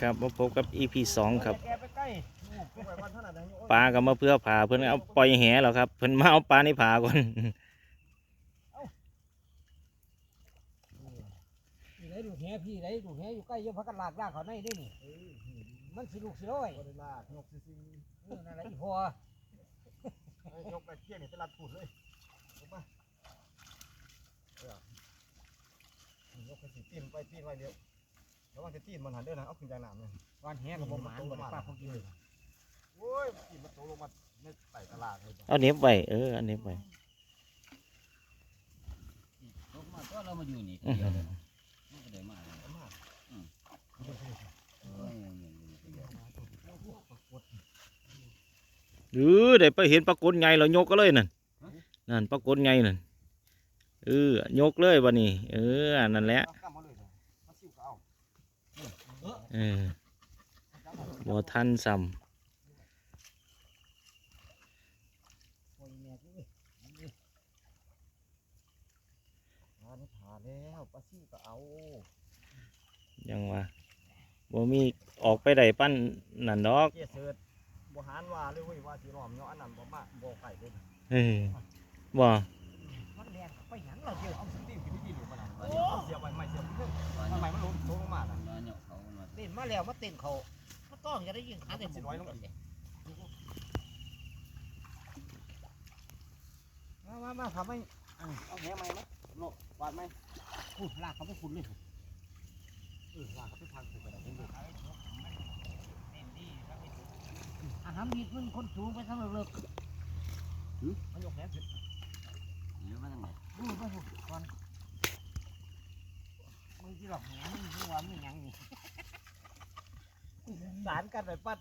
ครับมาพบกับ EP สองครับแกไปใกล้ลูกไปวันเท่านั้นนะปลาก็มาเพื่อผ่าเพิ่นเอาปล่อยแหแล้วครับเพิ่นมาเอาปลาในผ่าก่อนพี่ไหนดูแหพี่ไหนดูแหอยู่ใกล้อยพักกันลากลากเขาในได้นี่มันสิลูกสิร้อยบริลากนกซิซิเออนั่นแหละอีพอยกไปเที่ยงนี่เป็นลัดพูดเลยลงมาเออยกไปสิตีนไปตีนไว้เดียว แล้วมันจะตีนมันหันเด้อนะเอาขึ้นจากน้ำเลยวันแหกับบ่หมานบ่ได้ป้าพวกกินเลยโอ้ยตีนมันโตลงมาในไต่ตลาดเลยเอาเหน็บไว้เออเอาเหน็บไว้ลงมาก็เรามาอยู่นี่อื้อเดีหืยวอเลยมันก็ได้มาเลยมาโอ้ยอย่างนี้เดียวหรือได้ไปเห็นปรากฏไงเรายกก็เลยนั่นนั่นปรากฏไงนั่นเออยกเลยวันนี้ เออนั่นแหละ กำมาเลยมาซิวก็เอา เออบ่ทันซ้โอ้ยแม่กูเอ้ยหานี่ผ่าแล้วปลาซิวก็เอาำยังว่าบ่มีออกไปได้ปั้นนั่นดอกเจี๊ยเสิร์ตบ่หานว่าเลยเว้ยว่าสิรอมเนาะอันนั้นบ่มาบ่ไก่เลยเออบ่มันแดงไปหยังเราเดียวเอาสตีนขึ้นที่ดินมันน่ะเอาเสียบไว้ไม่เสียบเพิ่มว่าทำไมเนี่ยมันลงลงลงมาน่ะว่าเนี่ยเขา มันมาเต้นมาแล้วมาเต้นเขามาต้องจะได้ยิงขาเต็มสิร้อยลงอีกมามามาทำให้เอาแหไหมไหมโลกวาดไหมขุดลากเขาไปขุดเลยเออวาดเขาไปทางถูกไปแล้วผมดูอาหารมีมันคนสูงไปทางเลิกมันยกแหนขึ้นหรือว่าจังไงๆดูไปขุดก่อนมึงที่หลอกแหมึงที่ว่ามึงหยังนี่ สารกันไปปัด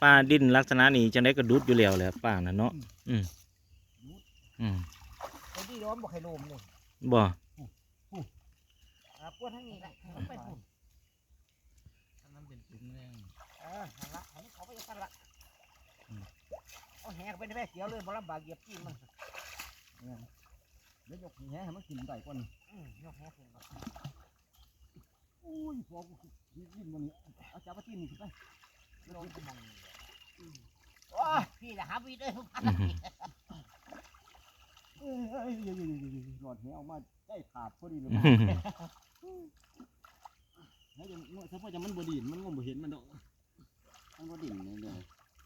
ป้าดินลักษณะนี้จังได๋ก็ดุดอยู่แล้วแหละป้าน่ะเนาะอืมอืมไอ้ที่ร้อนบอกให้ลมเลยบ่อ่าปวดทั้งนี้แหละมันไปฝุ่นอันนั้นเป็นจุ่มแรงเออหันละหันเขาไปกันละเอาแหกไปในแม่เขียวเลยบ่ลำบากเหยียบกินมันเดี๋ยวยกแหให้มันกินได้ก่อนอืมยกแหกขึ้นมา อุ้ยพอกูกินมันนี่เอาจับปลาตีนนี่ขึ้นไปลงกระมังโอ้ยพี่ละหาวีด้วยเอ้ยเอ้ยเอ้ยเอ้ยเอ้ยเอ้ยหลอดแหออกมาได้ขาดพอดีเลยอื้อหือแล้วยังเฉพาะจะมันบดีนมันงมบ่เห็นมันดอกมันก็ดิ่งเลยเดี๋ยว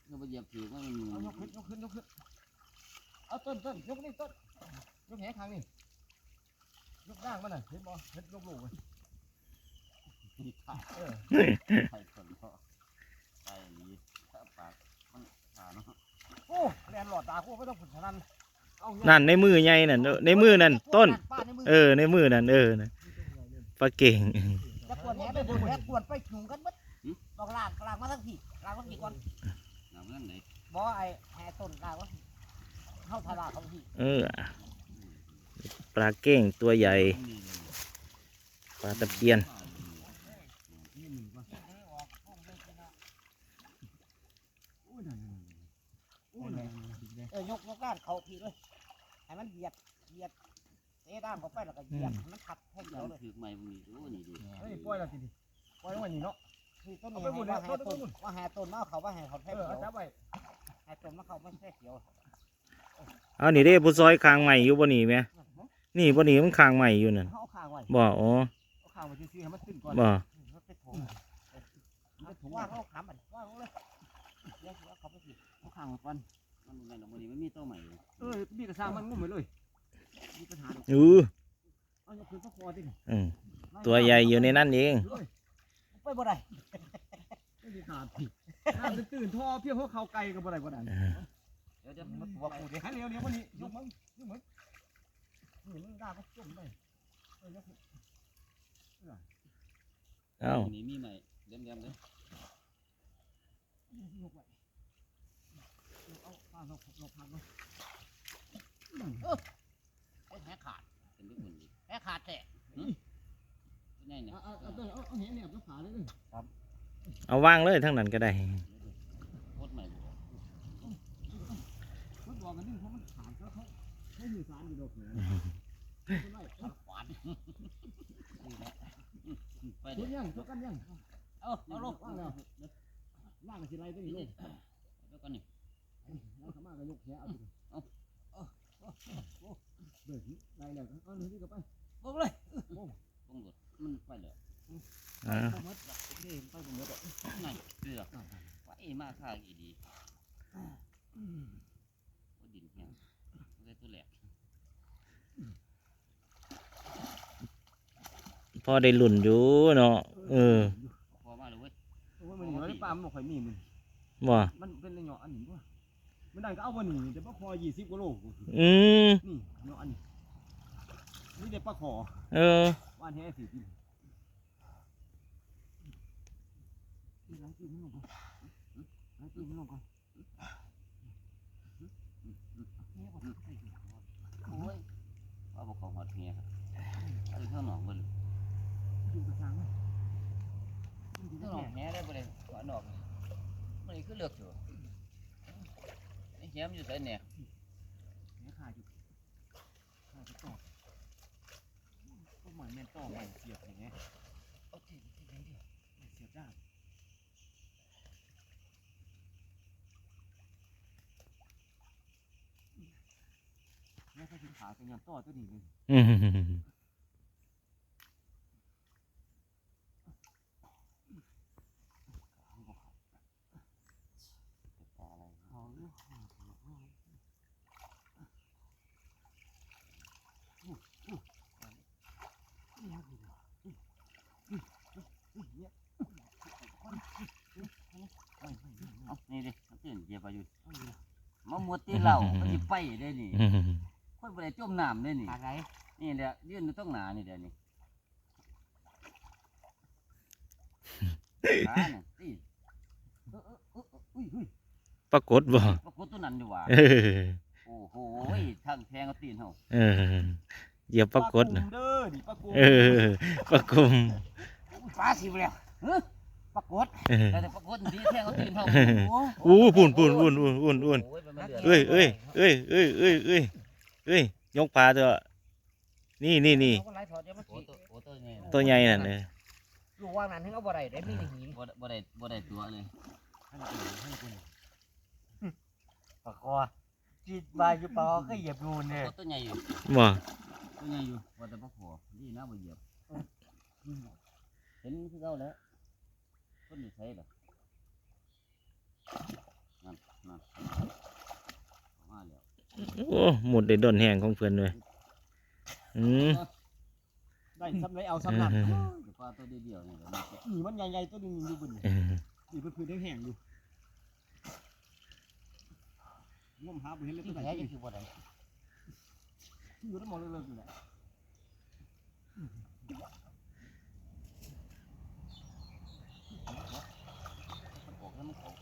เราไปเหยียบผิวมันเอายกขึ้นยกขึ้นยกขึ้นเอาต้นต้นยกนี่ต้นยกแหข้างนี่ยกด่างมันน่ะเห็นบ่เห็นยกลูกเลย นี่ขาดเออไข่คนก็ไข่นี้ถ้าปากมันขาเนาะโอ้แลนหลอดตากูไม่ต้องผุดฉะนั้นเอายกนั่นในมือใหญ่นั่นเออในมือนั่นต้น ป้าในมือเออ ในมือนั่นเออนะปลาเก่ง จะกวนแหไปบุญแหกวนไปหนุงกันมัดต้องลากลากมาทั้งทีลากมาทีก่อนหนังเรื่องไหนบ่ไอ้แห่ต้นลากว่าเข้าทาราเขาทีเออ ปลาเก่งตัวใหญ่นี่เลยปลาตะเพียนนี่หนึ่งป่ะโอ้ยนั่นนั่นนั่นโอ้ยนั่นนั่นนั่น เออยกย กด้านเขาพีเลยให้มันเหยียดเหยียดเตะด้านเขาไปแล้วก็เหยียดให้มันขัดแท่งเดียวเลยถือไม้พวกนี้โอ้นี่ดิเฮ้ยปล่อยแล้วทีนี้ปล่อยลงไว้นี่เนาะคือต้นนี้เอาไปหมดเลยว่าแห่ต้ต้นนนู่นว่าแห่ต้นมาเขาว่าแห่เขาเอแท่งอเดียวเอาจับไว้แห่ต้นมาเขาไม่แท่งเดียวเอานี่เด้ผู้ซอยคางใหม่อยู่บ่นี่แม่นี่บ่นี่มันคางใหม่อยู่นั่นเขาเอาข้างไว้บ่อ๋อเอาข้างไว้ซื่อๆให้มันขึ้นก่อนบ่มันไปถงว่างเขาขำมันว่างเลยเดี๋ยวเขาไปสิเอาข้างไว้ก่อนมันเป็นแบบนี้มันมี ตัวใหม่เลยเออมีกระซังมันงุ่มไปเลยมีปัญหาดอกอือเอายกขึ้นสักคอดิอืมตัวใหญ่อยู่ในนั้นเองเลยไปบ่ได้ไม่มีขาดผิดน้ำตื่นๆท่อเพี้ยงหัวเข่าไก่กับอะไรก็ได้เดี๋ยวเดี๋ยวมันตัวกูดิให้เลี้ยวเลี้ยวมันนี่ยกมึงยกมึงนี่มึงด่าก็จุ่มได้เออยกขึ้นเอ้านี่มีใหม่เดี๋ยวเดี๋ยวเดี๋ยว ยกไว้าเราเราพักเนาะแห่ขาดเป็นลูกคนดีแหขาดแต่ตัวใหญ่เนี่ยเอาเอาเอาเอาเอาเห็นเนี่ยเอาขาเลยเลยเอาวางเลยทั้งนั้นก็ได้โคตรใหม่มันบอกกันนี่เพราะมันขาดแล้วเขาเขามีสารอยู่ดอกเหนือไม่ขาดขวานไปทุกยังทุกกันยังเอาเอาลงว่างแล้วว่างสิไรตัวนี้ลูกเดี๋ยวก่อนนี่ แล้วขม่าก็ยกแขนเอาสิเอาเอาเอาเบิดไรแล้วเอาหนึ่งที่ก็ไปลงเลยลงรถมันไปเลยอ่าไปหมดเด้ไปหมดอะไหนเรือไปมาข้างอีดีโอ้ดินแห้งได้ตัวแหลกพอได้หลุ่นอยู่เนาะเออพอมาเลยเว้ยโอ้ยมันนี่ปลามันบ่ค่อยมีมันบ่มันเป็นเนาะอันนี้ด้วย มันได้ก็เอาวันนี้แต่ปลาคอยี่สิบกว่าโลอืมนี่เนาะอันนี้นี่เด็กปลาคอเออว่านแท้สี่กินล้างตีนมันลงก่อนล้างตีนมันลงก่อนโอ้ยว่าบอกเขาหอดเฮียครับเอาข้างหนองไปเลยอยู่กระชังมันข้างหนองแหได้ไปเลยหัวหนอกมันนี่คือเลือกอยู่ ไอ้เฮียมันอยู่ไสเนี่ยเนื้อขาอยู่ขาจะต่อก็เหมือนแมนต่อใหม่เสียบอย่างเงี้ยเอาที่ที่ไหนดิเสียบได้แม่ก็คือขาเป็นยันต่อตัวนี้เลย อืม ปลาอะไร เขาเลือก เอา นี่ดิเอาตื่นเหยียบไปอยู่มามัวตีเหล่ามันสิไปได้นี่อืมคนบ่ได้จมน้ำได้นี่อะไรนี่แหละยืนอยู่ต้องหนานี่เดี๋ยวนี้ขาน่ะตีเออเออเออเอออุ้ยอุ้ยปรากฏบ่ปรากฏตัวนั้นอยู่ว่ะเออโอ้โหทางแทงเอาตีนเฮาเออเหยียบปรากฏนะนะเด้อนี่ปลากุมเออปรากฏปลาสิบแล้วเฮ้ย ปรากฏเออแต่แต่ปรากฏดีแทงเอาตีนเฮาโอ้อู้ปุ่นปุ่นปุ่นปุ่นปุ่นปุ่นโอ้ยมันมาเดือดเอ้ยเอ้ยเอ้ยเอ้ยเอ้ยเอ้ยเอ้ยยกปลาตัวนี่นี่นี่เอาก็ไล่ถอดเดี๋ยวมันโอ้ขี้ตัวโอ้ตัวใหญ่น่ะตัวใหญ่นั่นเลยลูกว่างนั้นให้เอาบ่ได้ได้มีแต่หินบ่ได้บ่ได้บ่ได้ตัวเลยให้กูให้กูปากคอจิตบายอยู่ปากคอก็เหยียบนูนปเนี่รายกฏตัวใหญ่อยู่บ่ตัวใหญ่อยู่ว่าแต่บ่พอดีนะบ่เหยียบเห็นคือเก่าแล้ว คนอยู่ไสล่ะนั่นนั่นเอามาแล้วโอ้หมดได้ดนแห้งของเพื่อนเลยอืมได้ซ้ำไรเอาซ้ำนั่นเออเดี๋ยวปลาตัวเดียวๆนี่แหละมันจะนี่มันใหญ่ๆตัวนึงอยู่บนนี่เออนี่เพื่อนๆแห้งๆอยู่งมหาบ่เห็นเลยที่ตัวไหนแท้ที่จะคือบ่ได้อยู่แล้วมองเลิกๆอยู่แหละ มันออกแล้วมันออก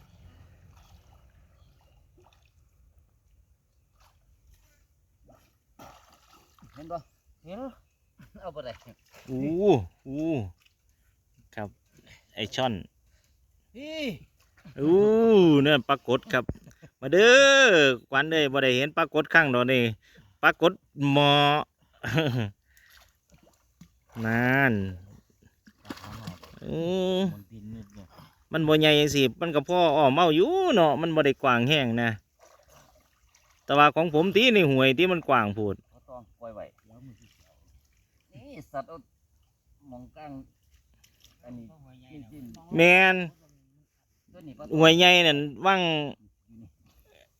เห็นบ่เห็นเอาบ่ได้อู้อู้ครับ ไอช่อนนี่อู้เนี่ยปรากฏครับ มาเด้อควันเด้ยบ่ได้เห็นปรากฏข้างดอกนี่ปรากฏหมอนั่นอู้มันปีนนิดเนี่ยมันบ่ใหญ่จังสิมันก็พ่ออ้อมเมาอยู่เนาะมันบ่ได้กว้างแห้งนะ แต่ว่าของผมที่ในห่วยที่มันกว้างโพูดเขาต้ องปล่อยไว้นี่สัตว์เอาหมองกลางอันนี้จิ้นแมนๆตัวนี้ปลาห่วยใหญ่นั่นว่าง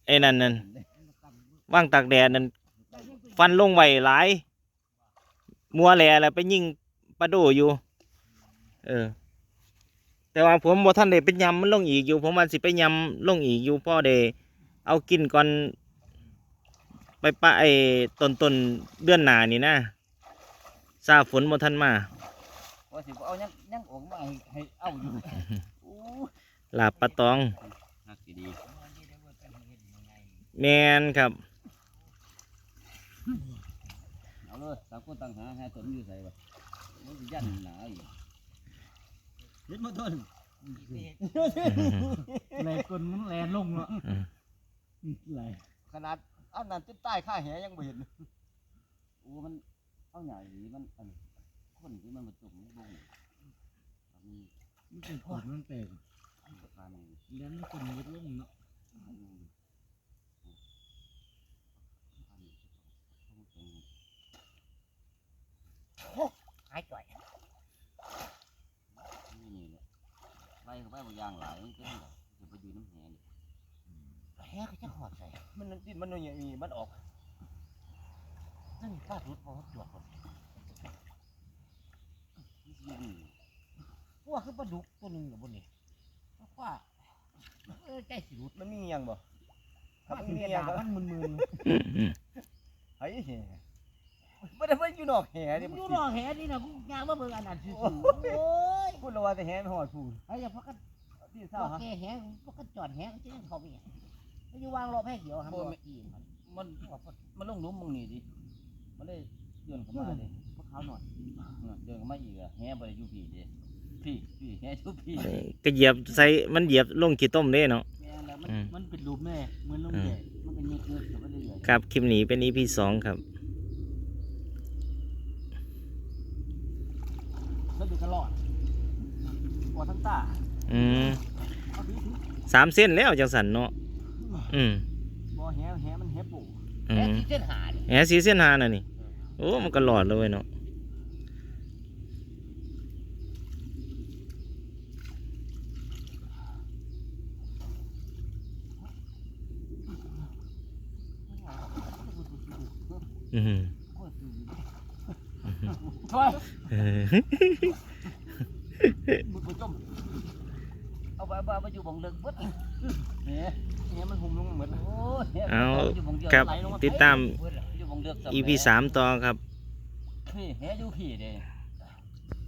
ไอ้นั่นนั่นว่างตากแดดนั่นฟันลงไว้หลาย มัวแหล่แล้วไปยิงปลาโดอยู่ เออ แต่ว่าผมบ่ทันได้ไปยำมันลงอีกอยู่ ผมว่าสิไปยำลงอีกอยู่พ่อได้เอากินก่อน ไปปะไอ้ต้นต้นๆเดือนหน้านี่นะซาฝนบ่ทันมาว่าสิบ่เอายังยังออกมาให้ให้เอาอยู่โอ้ลาบปลาตองฮักสิดีแมนครับเอาเลยต่างคนต่างหาหาตัวมันอยู่ไสบ่มันสิยันหนาอีกเห็นมาต้นไหลกลมันแลนลงเนาะไหลขนาด อันนั้นติดใต้ข้าแหยังบ่เห็นโอ้มันเอาใหญ่ดีมันอันคนที่มันมาจุ่มมันบ่งอันนี้มันเป็นขวดมันแปลกปลานี่แล้วมันเป็นยึดลงเนาะอืมปลานี่ต้องเป็นหายจ่อยนี่นี่แหละไล่เข้าไปบางอย่างหลายมันเป็นแบบจะไปอยู่น้ำแหนี่ แหก็จะขอดใส่ มันนั่นติดมันนู่นอย่างนี้มันออกนั่นป้ารุดบอกจวดคนมันสิอยู่นี่พวกคือปลาดุกตัวหนึ่งอยู่บนนี้ว่าเออใจสิรุดมันมีเงียงบ่ถ้าถ้ามันมันมีมีเงียงด่าก็มันมึนอืมอืมเฮ้ยแห่ไม่ได้ไปอยู่นอกแห่ๆนี่มึมันงออยู่ยู่รอแหนี่นะกูยางมาเบิ่งอันนั้นซื่อๆโอ้ยพูดแล้วว่าแต่แห่ไม่หอดพูดไอ้ยาพักกันที่พเศร้าวกฮะแกแหพวกกันจอดแหมันจะยังเขาไปอย่าง มันอยู่วางรอบให้เขียวหันรอบอีมันมันมันลงหลุมมึงนี่ดิมันได้เดินเข้ามาเลยพวกเขาหน่อยเนี่ยเดินเข้ามาอีกอะแห่ไปอยู่พี่ดิพี่พี่แห่อยู่พี่ก็เหยียบใส่มันเหยียบลงขี้ต้มเด้เนาะ แม่แล้วมันอืม มันเป็นรูปแม่เหมือนลมแก่มันเป็นเงือกเงือกไปเรื่อยๆครับคลิปนี้เป็น EP สองครับแล้วดูตลอดปอดทั้งตาอืมเอาดีถือสามเส้นแล้วจังสันเนาะ อืมบ่แห่แห่มันแห่ปู่อืแหมที่เส้นหาดิแหสีเส้นหาน่ะนี่ โอ้ มันก็หลอดเลยเว้ยเนาะ อืมช่วยเออมึงไปจมเอาไปเอาไปเอาไปอยู่บังเลิกเบิดแห่แห่มันหุ่มลง เหมือนโอ้ยแห่เอาอยู่บังเดียวครับไหลลงมาติดตามเบิดอะอยู่บังเลือกสำ EP สามต่อครับพี่แห่อยู่พี่เด้